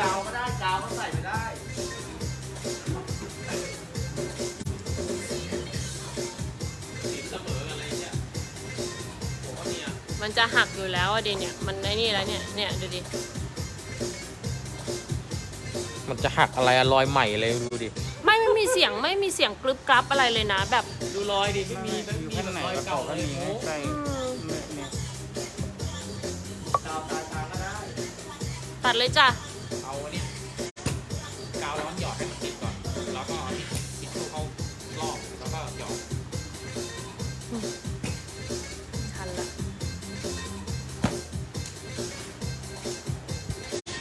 กาวก็ได้กาวก็ใส่ไม่ได้สีเสมอกันเลยเนี่ยผมว่าเนี่ยมันจะหักอยู่แล้วอะดิเนี่ย มันไอ้นี่แล้วเนี่ย เนี่ยดูดิ มันจะหักอะไรอะรอยใหม่เลยดูดิ ไม่ไม่มีเสียงไม่มีเสียงกรึบกรับอะไรเลยนะ แบบดูรอยดิไม่มีไม่อยู่มีข้างแบบในรอยกระเก่าเป๋าก็เลยมีโอ้ให้ใส่อืมเนี่ยเนี่ยกาวตายตาก็ได้ ตัดเลยจ้ะ เอาเนี่ยกาวร้อนหยอดให้มันติดก่อน แล้วก็เอาทิชชู่เข้าลอกแล้วก็หยอดทันละ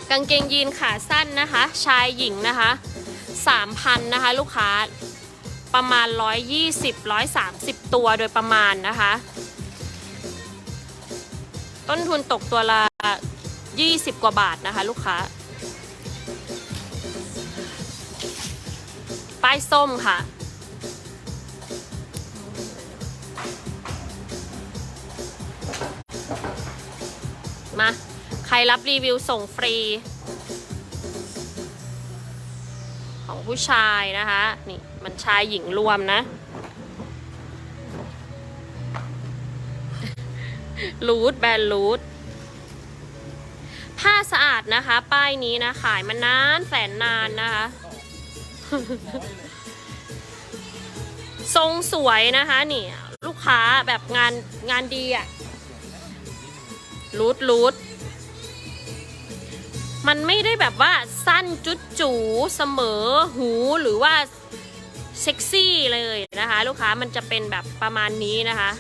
กางเกงยีนขาสั้นนะคะ ชายหญิงนะคะ3,000นะคะ ลูกค้าประมาณ 120 130 ตัวโดยประมาณนะคะ ต้นทุนตกตัวละ 20 กว่าบาทนะคะ ลูกค้า ป้ายส้มค่ะ มา ใครรับรีวิวส่งฟรี ของผู้ชายนะคะ นี่ มันชายหญิงรวมนะ รูทแบรนด์รูทผ้าสะอาดนะคะ ป้ายนี้นะ ขายมานานแสนนานนะคะ ทรงสวยนะคะนี่ลูกค้าแบบงานงานดีอะ่ะรูดรูดมันไม่ได้แบบว่าสั้นจุดจูเสมอหูหรือว่าเซ็กซี่เลยนะคะ ลูกค้ามันจะเป็นแบบประมาณนี้นะคะ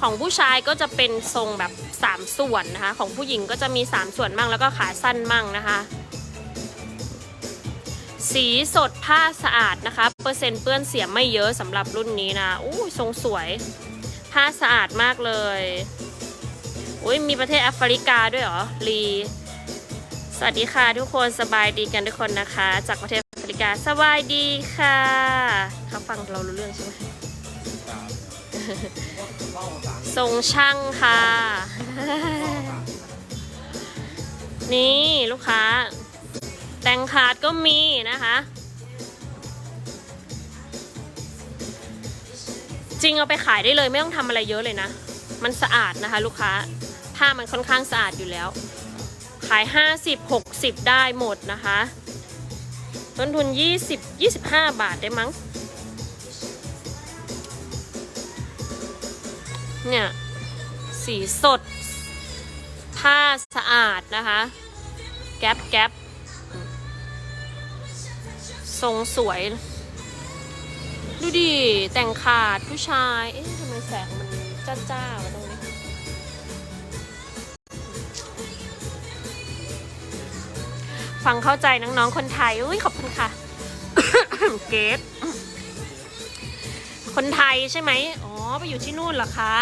ของผู้ชายก็จะเป็นทรงแบบ 3 ส่วนนะคะ ของผู้หญิงก็จะมี 3 ส่วนมั่งแล้วก็ขาสั้นมั่งนะคะ สีสดผ้าสะอาดนะคะ เปอร์เซ็นต์เปื้อนเสียไม่เยอะสำหรับรุ่นนี้นะอู้ทรงสวย ผ้าสะอาดมากเลยอุ้ยมีประเทศแอฟริกาด้วยเหรอลีสวัสดีค่ะทุกคนสบายดีกันทุกคนนะคะ จากประเทศแอฟริกาสบายดีค่ะเขาฟังเรารู้เรื่องใช่ไหมทรงช่างค่ะ นี่ลูกค้าแต่ง ขาดก็มีนะคะ จริงเอาไปขายได้เลยไม่ต้องทำอะไรเยอะเลยนะ มันสะอาดนะคะ ลูกค้าผ้ามันค่อนข้างสะอาดอยู่แล้ว ขาย 50 60 ได้หมดนะคะ ต้นทุน 20 25 บาทได้มั้ง เนี่ย สีสด ผ้าสะอาดนะคะ แก๊ปแก๊ป ทรงสวย ดูดิ แต่งขาดผู้ชาย เอ๊ะทำไมแสงมันจ้าจ้าวตรงนี้ฟังเข้าใจน้องๆคนไทย อุ้ยขอบคุณค่ะ เกตคนไทยใช่ไหม อ๋อ ไปอยู่ที่นู่นเหรอคะ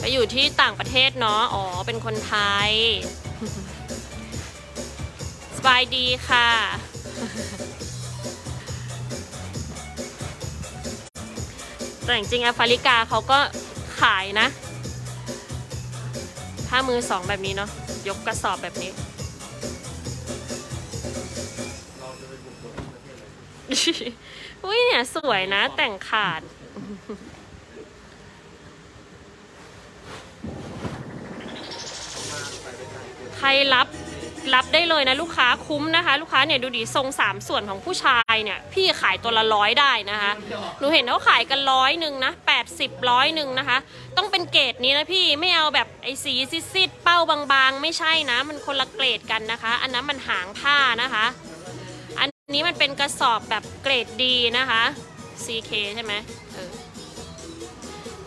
ไปอยู่ที่ต่างประเทศเนาะ อ๋อ เป็นคนไทย สบายดีค่ะ แต่จริงๆแอฟริกาเขาก็ขายนะผ้ามือสองแบบนี้เนาะ ยกกระสอบแบบนี้เราจะไปบุกเบิกประเทศเลยอุ้ยเนี่ย สวยนะ แต่งขาดใครรับ รับได้เลยนะลูกค้าคุ้มนะคะ ลูกค้าเนี่ยดูดิทรงสามส่วนของผู้ชายเนี่ยพี่ขายตัวละร้อยได้นะคะหนูเห็นเขาขายกันร้อยหนึ่งนะแปดสิบร้อยหนึ่งนะคะ ต้องเป็นเกรดนี้นะพี่ไม่เอาแบบไอ้สีซิดๆเป้าบางๆ ไม่ใช่นะ มันคนละเกรดกันนะคะ อันนั้นมันหางผ้านะคะ อันนี้มันเป็นกระสอบแบบเกรดดีนะคะ CK ใช่ไหมเออ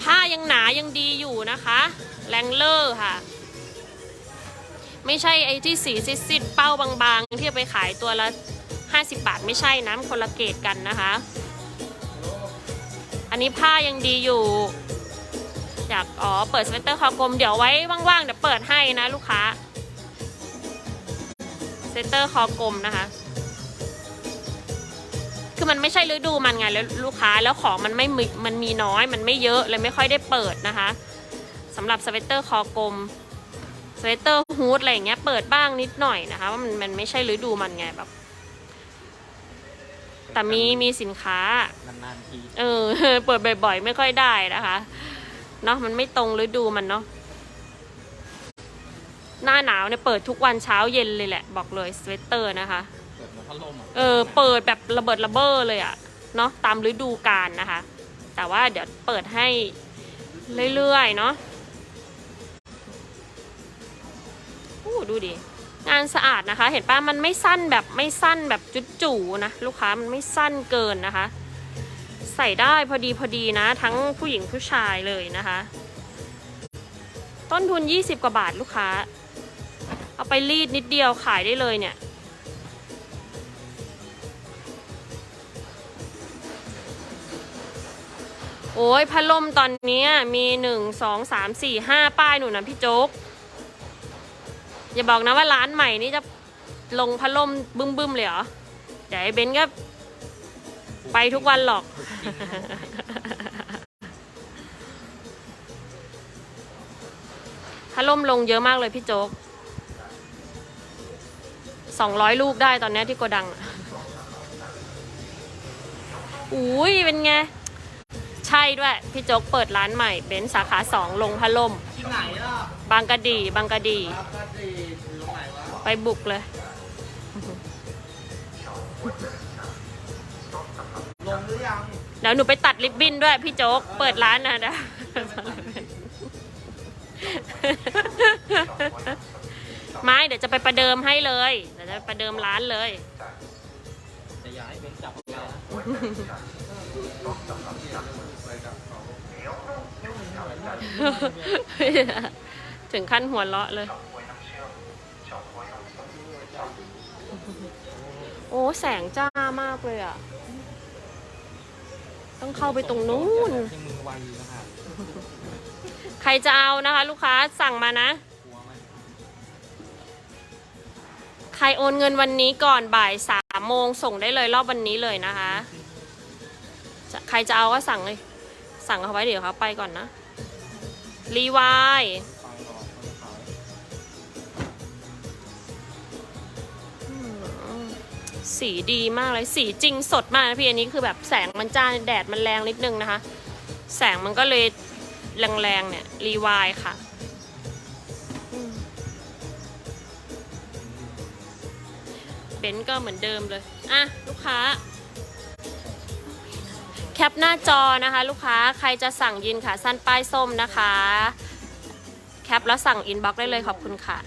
ผ้ายังหนายังดีอยู่นะคะแรงเลอร์ค่ะ ไม่ใช่ไอ้ที่สีซิดๆเป้าบางๆ ที่ไปขายตัวละ 50 บาทไม่ใช่นะมันคนละเกรดกันนะคะ อันนี้ผ้ายังดีอยู่ อยากอ๋อเปิดสเวตเตอร์คอกลมเดี๋ยวไว้ว่างๆเดี๋ยวเปิดให้นะลูกค้าสเวตเตอร์คอกลมนะคะ คือมันไม่ใช่ฤดูมันไงแล้วลูกค้าแล้วของมันไม่มันมีน้อย มันไม่เยอะเลยไม่ค่อยได้เปิดนะคะสำหรับสเวตเตอร์คอกลม สเวตเตอร์ฮูดอะไรอย่างเงี้ยเปิดบ้างนิดหน่อยนะคะว่ามันมันไม่ใช่ฤดูมันไงแบบ แต่มีมีสินค้า นานๆทีเออ เปิดบ่อยๆ ไม่ค่อยได้นะคะเนาะมันไม่ตรงฤดูมันเนาะหน้าหนาวเนี่ยเปิดทุกวันเช้าเย็นเลยแหละ บอกเลยสเวตเตอร์นะคะเกิดเหมือนพัดลมอะเออ เปิดแบบระเบิดระเบ้อเลยอะเนาะตามฤดูกาลนะคะ แต่ว่าเดี๋ยวเปิดให้เรื่อยๆเนาะ ดูดิ งานสะอาดนะคะ เห็นป้ะมันไม่สั้นแบบไม่สั้นแบบจุดจู่นะลูกค้ามันไม่สั้นเกินนะคะ ใส่ได้พอดีพอดีนะ ทั้งผู้หญิงผู้ชายเลยนะคะ ต้นทุน 20 กว่าบาทลูกค้า เอาไปรีดนิดเดียวขายได้เลยเนี่ยโอ้ยพัดลมตอนนี้มีหนึ่งสองสามสี่ห้าป้ายหนูนะพี่โจ๊ก อย่าบอกนะว่าร้านใหม่นี่จะลงพัดลมบึ้มๆเลยเหรอ เดี๋ยวไอ้เบนก็ไปทุกวันหรอก พัดลมลงเยอะมากเลยพี่โจ๊กสองร้อยลูกได้ตอนนี้ที่โกดัง อุ้ยเป็นไง ใช่ด้วย พี่โจ๊กเปิดร้านใหม่เบนสาขาสองลงพัดลมที่ไหนล่ะ บางกะดี บางกะดีครับก็ดีอยู่ตรงไหนวะไปบุกเลย ลงหรือยัง เดี๋ยวหนูไปตัดริบบิ้นด้วยพี่โจ๊ก เปิดร้านนะนะไม่เดี๋ยวจะไปประเดิมให้เลย เดี๋ยวจะไปประเดิมร้านเลยจะย้ายเป็นจับเลยนะ ถึงขั้นหัวเราะเลย โอ้แสงจ้ามากเลยอะ ต้องเข้าไปตรงนู้น มือไวนะครับใครจะเอานะคะ ลูกค้าสั่งมานะ กลัวไหมใครโอนเงินวันนี้ก่อนบ่ายสามโมงส่งได้เลยรอบวันนี้เลยนะคะจะใครจะเอาก็สั่งเลย สั่งเขาไว้เดี๋ยวเขาไปก่อนนะ รีวาย สีดีมากเลยสีจริงสดมากนะพี่อันนี้คือแบบแสงมันจ้าแดดมันแรงนิดนึงนะคะ แสงมันก็เลยแรงๆเนี่ยรีวายค่ะเบนก็เหมือนเดิมเลย อะ ลูกค้า แคปหน้าจอนะคะ ลูกค้าใครจะสั่งยินขาสั้นป้ายส้มนะคะ แคปแล้วสั่งอินบ็อกได้เลยขอบคุณค่ะ